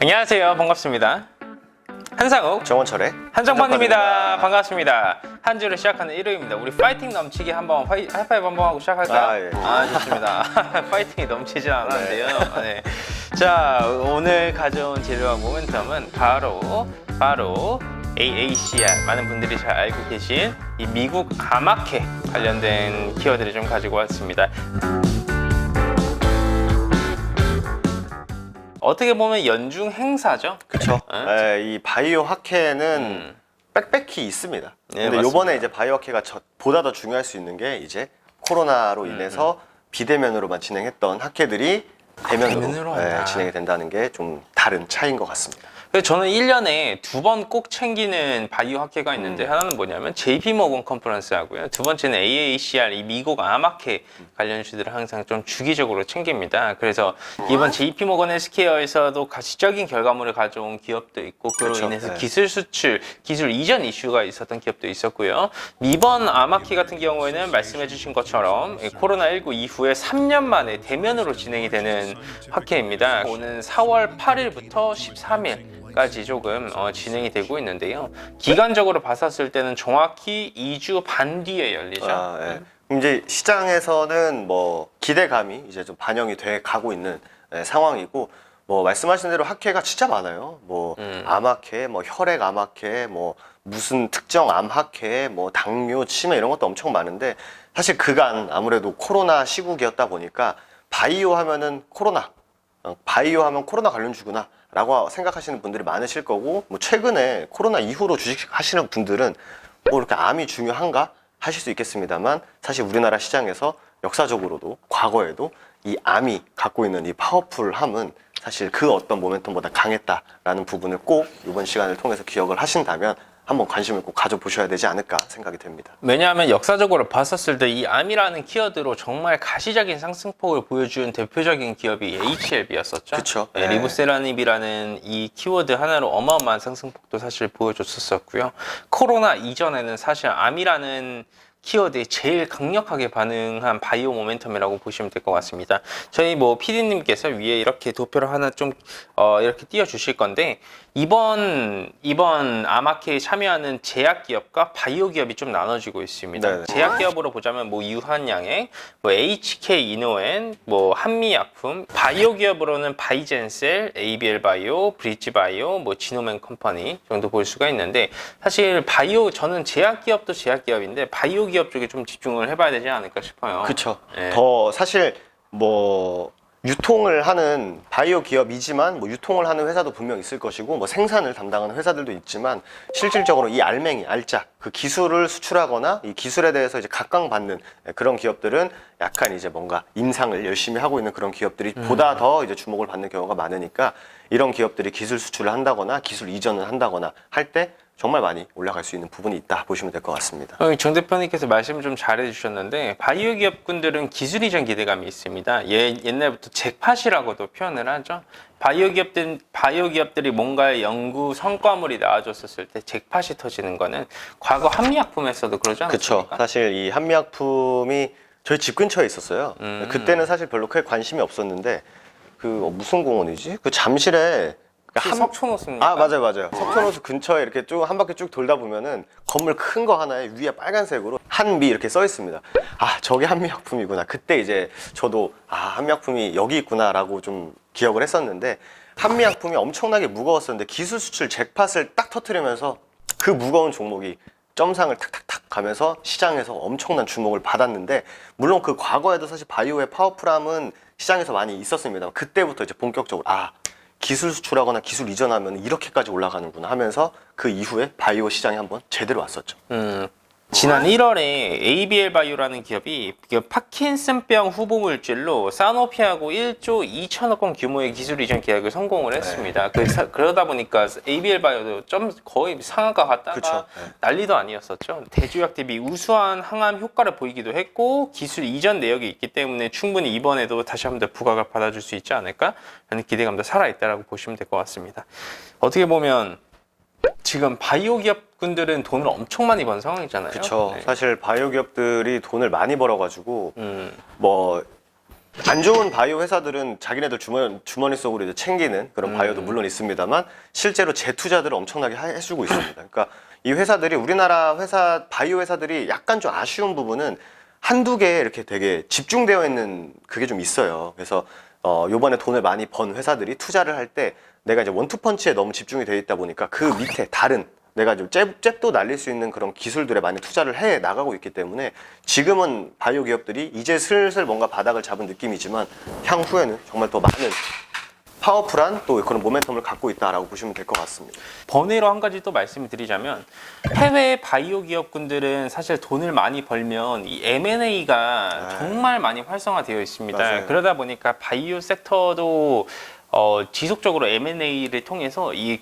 안녕하세요. 반갑습니다. 한상욱 정원철의 한정판입니다. 반갑습니다. 한 주를 시작하는 일요일입니다. 우리 파이팅 넘치게 한번 파이, 하이파이브 한번 하고 시작할까요? 아, 예. 좋습니다. 파이팅이 넘치진 않았는데요. 네. 자, 오늘 가져온 재료와 모멘텀은 바로 바로 AACR 많은 분들이 잘 알고 계신 이 미국 아마케 관련된 키워드를 좀 가지고 왔습니다. 어떻게 보면 연중 행사죠. 그쵸. 네? 에, 이 바이오 학회는 음. 빽빽히 있습니다. 네, 근데 맞습니다. 요번에 이제 바이오 학회가 저- 보다 더 중요할 수 있는 게 이제 코로나로 음, 인해서 비대면으로만 진행했던 학회들이 대면으로, 대면으로 에, 한다. 진행이 된다는 게 좀 다른 차이인 것 같습니다. 그래서 저는 1년에 두 번 꼭 챙기는 바이오 학회가 있는데 음. 하나는 뭐냐면 JP 모건 컨퍼런스 하고요. 두 번째는 AACR 이 미국 암학회 관련 이슈들을 항상 좀 주기적으로 챙깁니다. 그래서 이번 JP 모건 헬스케어에서도 가시적인 결과물을 가져온 기업도 있고 그로 그렇죠. 인해서 네. 기술 수출, 기술 이전 이슈가 있었던 기업도 있었고요. 이번 암학회 같은 경우에는 말씀해 주신 것처럼 이 코로나19 이후에 3년 만에 대면으로 진행이 되는 학회입니다. 오는 4월 8일부터 13일 까지 조금 어, 진행이 되고 있는데요. 기간적으로 봤었을 때는 정확히 2주 반 뒤에 열리죠. 아, 예. 그럼 이제 시장에서는 뭐 기대감이 이제 좀 반영이 돼 가고 있는 예, 상황이고 뭐 말씀하신 대로 학회가 진짜 많아요. 뭐 음. 암학회, 뭐 혈액 암학회, 뭐 무슨 특정 암학회, 뭐 당뇨, 치매 이런 것도 엄청 많은데 사실 그간 아무래도 코로나 시국이었다 보니까 바이오 하면은 코로나, 어, 바이오 하면 코로나 관련주구나. 라고 생각하시는 분들이 많으실 거고, 뭐 최근에 코로나 이후로 주식 하시는 분들은 뭐 이렇게 암이 중요한가 하실 수 있겠습니다만 사실 우리나라 시장에서 역사적으로도 과거에도 이 암이 갖고 있는 이 파워풀함은 사실 그 어떤 모멘텀보다 강했다라는 부분을 꼭 이번 시간을 통해서 기억을 하신다면 한번 관심을 꼭 가져보셔야 되지 않을까 생각이 됩니다. 왜냐하면 역사적으로 봤었을 때 이 암이라는 키워드로 정말 가시적인 상승폭을 보여준 대표적인 기업이 HLB였었죠. 그쵸. 네, 네. 리보세라닙이라는 이 키워드 하나로 어마어마한 상승폭도 사실 보여줬었었고요. 코로나 이전에는 사실 암이라는 키워드에 제일 강력하게 반응한 바이오 모멘텀이라고 보시면 될 것 같습니다. 저희 뭐 PD님께서 위에 이렇게 도표를 하나 좀 어, 이렇게 띄워 주실 건데 이번 이번 아마케에 참여하는 제약 기업과 바이오 기업이 좀 나눠지고 있습니다. 네네. 제약 기업으로 보자면 뭐 유한양행, 뭐 HK 이노엔, 뭐 한미약품, 바이오 기업으로는 바이젠셀, ABL 바이오, 브릿지 바이오, 뭐 지노맨 컴퍼니 정도 볼 수가 있는데 사실 바이오 저는 제약 기업도 제약 기업인데 바이오 기업 쪽에 좀 집중을 해봐야 되지 않을까 싶어요. 그렇죠. 네. 더 사실 뭐 유통을 하는 바이오 기업이지만 뭐 유통을 하는 회사도 분명 있을 것이고 뭐 생산을 담당하는 회사들도 있지만 실질적으로 이 알맹이 알짜 그 기술을 수출하거나 이 기술에 대해서 이제 각광받는 그런 기업들은 약간 이제 뭔가 임상을 열심히 하고 있는 그런 기업들이 보다 더 이제 주목을 받는 경우가 많으니까 이런 기업들이 기술 수출을 한다거나 기술 이전을 한다거나 할때 정말 많이 올라갈 수 있는 부분이 있다 보시면 될 것 같습니다. 어, 정 대표님께서 말씀 좀 잘해주셨는데 바이오 기업군들은 기술 이전 기대감이 있습니다. 예, 옛날부터 잭팟이라고도 표현을 하죠. 바이오 기업들 바이오 기업들이 뭔가의 연구 성과물이 나와줬었을 때 잭팟이 터지는 거는 과거 한미약품에서도 그러지 그렇죠. 않았습니까? 사실 이 한미약품이 저희 집 근처에 있었어요. 음. 그때는 사실 별로 크게 관심이 없었는데 그 어, 무슨 공원이지? 그 잠실에 그 한 한- 석촌호수입니까? 아 맞아요 맞아요 석촌호수 근처에 이렇게 쭉 한 바퀴 쭉 돌다 보면은 건물 큰 거 하나에 위에 빨간색으로 한미 이렇게 써 있습니다 아 저게 한미약품이구나 그때 이제 저도 아 한미약품이 여기 있구나라고 좀 기억을 했었는데 한미약품이 엄청나게 무거웠었는데 기술 수출 잭팟을 딱 터트리면서 그 무거운 종목이 점상을 탁탁탁 가면서 시장에서 엄청난 주목을 받았는데 물론 그 과거에도 사실 바이오의 파워풀함은 시장에서 많이 있었습니다. 그때부터 이제 본격적으로 아 기술 수출하거나 기술 이전하면 이렇게까지 올라가는구나 하면서 그 이후에 바이오 시장이 한번 제대로 왔었죠. 음, 지난 1월에 ABL 바이오라는 기업이 그 파킨슨병 후보 물질로 사노피하고 1조 2천억 원 규모의 기술 이전 계약을 성공을 네. 했습니다. 그, 그러다 보니까 ABL 바이오도 좀 거의 상한가 갔다가. 네. 난리도 아니었었죠. 대조약 대비 우수한 항암 효과를 보이기도 했고 기술 이전 내역이 있기 때문에 충분히 이번에도 다시 한번 더 부각을 받아줄 수 있지 않을까 하는 기대감도 살아있다라고 보시면 될 것 같습니다. 어떻게 보면 지금 바이오 기업군들은 돈을 엄청 많이 번 상황이잖아요. 그렇죠. 네. 사실 바이오 기업들이 돈을 많이 벌어가지고 음, 뭐 안 좋은 바이오 회사들은 자기네들 주머니, 주머니 속으로 이제 챙기는 그런 음. 바이오도 물론 있습니다만 실제로 재투자들을 엄청나게 하- 해주고 있습니다. 그러니까 이 회사들이 우리나라 회사 바이오 회사들이 약간 좀 아쉬운 부분은 한두 개에 이렇게 되게 집중되어 있는 그게 좀 있어요. 그래서 어 요번에 돈을 많이 번 회사들이 투자를 할 때 내가 이제 원투펀치에 너무 집중이 되어 있다 보니까 그 밑에 다른 내가 좀 잽, 잽도 날릴 수 있는 그런 기술들에 많이 투자를 해 나가고 있기 때문에 지금은 바이오 기업들이 이제 슬슬 뭔가 바닥을 잡은 느낌이지만 향후에는 정말 더 많은 파워풀한 또 그런 모멘텀을 갖고 있다라고 보시면 될 것 같습니다. 번외로 한 가지 또 말씀을 드리자면 해외 바이오 기업군들은 사실 돈을 많이 벌면 이 M&A가 네. 정말 많이 활성화되어 있습니다. 맞아요. 그러다 보니까 바이오 섹터도 어, 지속적으로 M&A를 통해서 이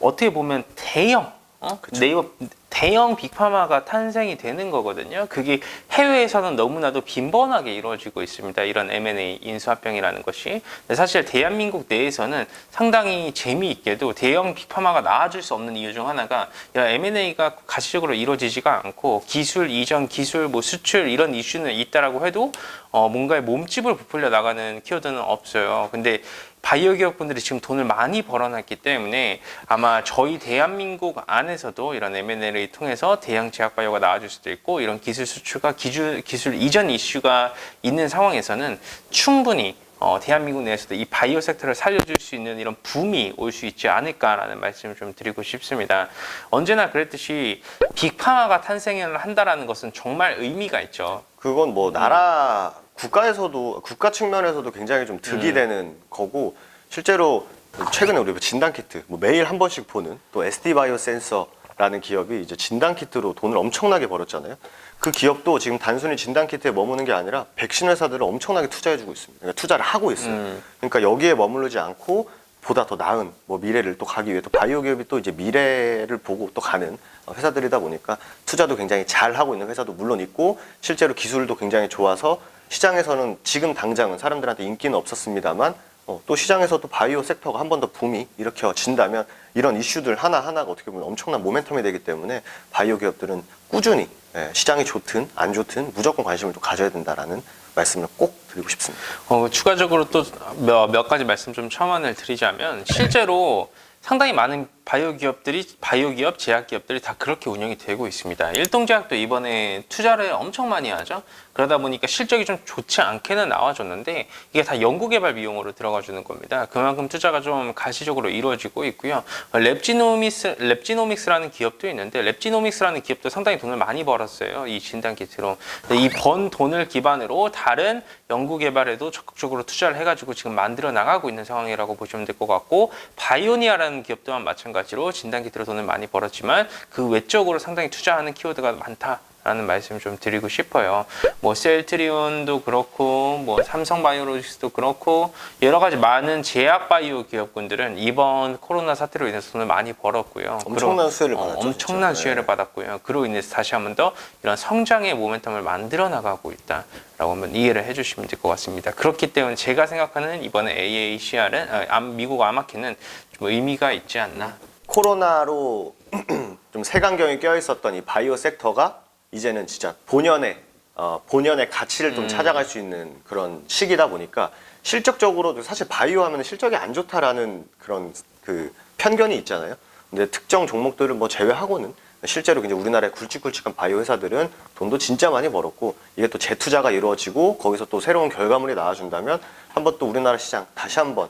어떻게 보면 대형 어? 네이버 대형 빅파마가 탄생이 되는 거거든요. 그게 해외에서는 너무나도 빈번하게 이루어지고 있습니다. 이런 M&A 인수합병이라는 것이. 사실 대한민국 내에서는 상당히 재미있게도 대형 빅파마가 나아질 수 없는 이유 중 하나가 M&A가 가시적으로 이루어지지가 않고 기술 이전, 기술 뭐 수출 이런 이슈는 있다라고 해도 어, 뭔가의 몸집을 부풀려 나가는 키워드는 없어요. 근데 바이오 기업분들이 지금 돈을 많이 벌어놨기 때문에 아마 저희 대한민국 안에서도 이런 M&A를 통해서 대형 제약 바이오가 나와줄 수도 있고 이런 기술 수출과 기술, 기술 이전 이슈가 있는 상황에서는 충분히 어, 대한민국 내에서도 이 바이오 섹터를 살려줄 수 있는 이런 붐이 올 수 있지 않을까라는 말씀을 좀 드리고 싶습니다. 언제나 그랬듯이 빅파마가 탄생을 한다라는 것은 정말 의미가 있죠. 그건 뭐 나라 국가에서도 국가 측면에서도 굉장히 좀 득이 되는 거고 실제로 최근에 우리 진단 키트 뭐 매일 한 번씩 보는 또 SD 바이오 센서 라는 기업이 이제 진단 키트로 돈을 엄청나게 벌었잖아요. 그 기업도 지금 단순히 진단 키트에 머무는 게 아니라 백신 회사들을 엄청나게 투자해주고 있습니다. 그러니까 투자를 하고 있어요. 음. 그러니까 여기에 머무르지 않고 보다 더 나은 뭐 미래를 또 가기 위해 또 바이오 기업이 또 이제 미래를 보고 또 가는 회사들이다 보니까 투자도 굉장히 잘 하고 있는 회사도 물론 있고 실제로 기술도 굉장히 좋아서 시장에서는 지금 당장은 사람들한테 인기는 없었습니다만 어, 또 시장에서도 바이오 섹터가 한 번 더 붐이 일으켜진다면 이런 이슈들 하나하나가 어떻게 보면 엄청난 모멘텀이 되기 때문에 바이오 기업들은 꾸준히 예, 시장이 좋든 안 좋든 무조건 관심을 또 가져야 된다라는 말씀을 꼭 드리고 싶습니다. 어, 추가적으로 또몇몇 가지 말씀 좀 첨언을 드리자면 실제로 상당히 많은 바이오 기업들이 바이오 기업, 제약 기업들이 다 그렇게 운영이 되고 있습니다. 일동 제약도 이번에 투자를 엄청 많이 하죠. 그러다 보니까 실적이 좀 좋지 않게는 나와줬는데 이게 다 연구개발 비용으로 들어가 주는 겁니다. 그만큼 투자가 좀 가시적으로 이루어지고 있고요. 어, 랩지노미스, 랩지노믹스라는 기업도 있는데 랩지노믹스라는 기업도 상당히 돈을 많이 벌었어요. 이 진단 키트로. 이 번 돈을 기반으로 다른 연구 개발에도 적극적으로 투자를 해가지고 지금 만들어 나가고 있는 상황이라고 보시면 될 것 같고 바이오니아라는 기업 또한 마찬가지 로 진단 키트로 돈을 많이 벌었지만 그 외적으로 상당히 투자하는 키워드가 많다. 라는 말씀 좀 드리고 싶어요. 뭐 셀트리온도 그렇고 뭐 삼성바이오로직스도 그렇고 여러 가지 많은 제약 바이오 기업군들은 이번 코로나 사태로 인해서 돈을 많이 벌었고요. 엄청난 수혜를 어, 받았죠. 엄청난 진짜. 수혜를 네. 받았고요. 그로 인해서 다시 한번 더 이런 성장의 모멘텀을 만들어 나가고 있다라고 한번 이해를 해주시면 될 것 같습니다. 그렇기 때문에 제가 생각하는 이번에 AACR은 아, 암- 미국 아마키는 좀 의미가 있지 않나. 코로나로 좀 색안경이 껴 있었던 이 바이오 섹터가 이제는 진짜 본연의 어, 본연의 가치를 좀 음. 찾아갈 수 있는 그런 시기다 보니까 실적적으로도 사실 바이오 하면 실적이 안 좋다라는 그런 그 편견이 있잖아요. 근데 특정 종목들을 뭐 제외하고는 실제로 이제 우리나라의 굵직굵직한 바이오 회사들은 돈도 진짜 많이 벌었고 이게 또 재투자가 이루어지고 거기서 또 새로운 결과물이 나와준다면 한번 또 우리나라 시장 다시 한번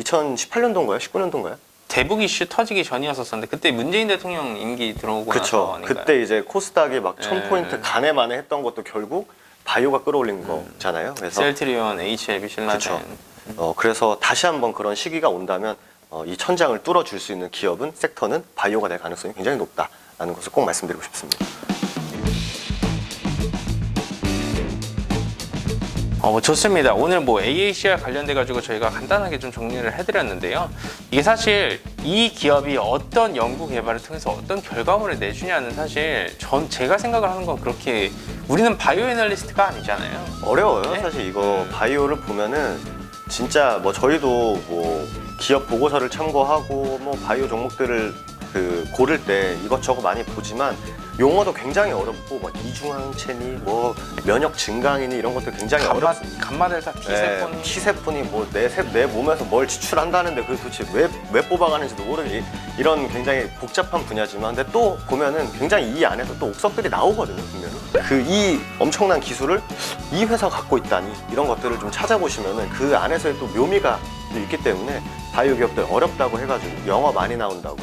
2018년도인가요? 19년도인가요? 대북 이슈 터지기 전이었었는데 그때 문재인 대통령 임기 들어오고 나서 그쵸. 아닌가요? 그때 이제 코스닥이 막 예. 1000포인트 가네 만에 했던 것도 결국 바이오가 끌어올린 거잖아요. 그래서 셀트리온, HLB, 신라젠 그쵸. 어, 그래서 다시 한번 그런 시기가 온다면 어, 이 천장을 뚫어줄 수 있는 기업은 섹터는 바이오가 될 가능성이 굉장히 높다라는 것을 꼭 말씀드리고 싶습니다. 어, 좋습니다. 오늘 뭐 AACR 관련돼 가지고 저희가 간단하게 좀 정리를 해드렸는데요. 이게 사실 이 기업이 어떤 연구 개발을 통해서 어떤 결과물을 내주냐는 사실 전 제가 생각을 하는 건 그렇게 우리는 바이오 애널리스트가 아니잖아요. 어려워요. 네? 사실 이거 바이오를 보면은 진짜 뭐 저희도 뭐 기업 보고서를 참고하고 뭐 바이오 종목들을 그 고를 때 이것저것 많이 보지만 용어도 굉장히 어렵고 뭐 이중항체니 뭐 면역 증강이니 이런 것도 굉장히 감마, 어렵습니다. 감마델타 T세포는 네, T세포니 뭐내내 몸에서 뭘 지출한다는데 그게 도대체 왜, 왜 뽑아가는지도 모르게 이런 굉장히 복잡한 분야지만 근데 또 보면은 굉장히 이 안에서 또 옥석들이 나오거든요 분명히. 그 이 엄청난 기술을 이 회사가 갖고 있다니 이런 것들을 좀 찾아보시면은 그 안에서의 또 묘미가 또 있기 때문에 바이오 기업들 어렵다고 해가지고 영어 많이 나온다고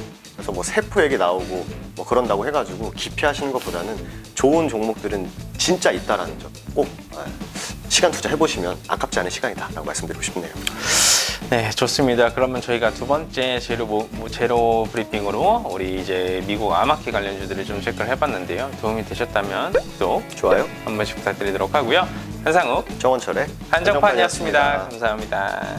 그래서 뭐 세포 얘기 나오고 뭐 그런다고 해가지고 기피하시는 것보다는 좋은 종목들은 진짜 있다라는 점 꼭 시간 투자 해보시면 아깝지 않은 시간이다라고 말씀드리고 싶네요. 네, 좋습니다. 그러면 저희가 두 번째 제로 제로 브리핑으로 우리 이제 미국 암학회 관련주들을 좀 체크를 해봤는데요. 도움이 되셨다면 구독 좋아요. 한 번씩 부탁드리도록 하고요. 한상욱 정원철의 한정판이었습니다. 감사합니다.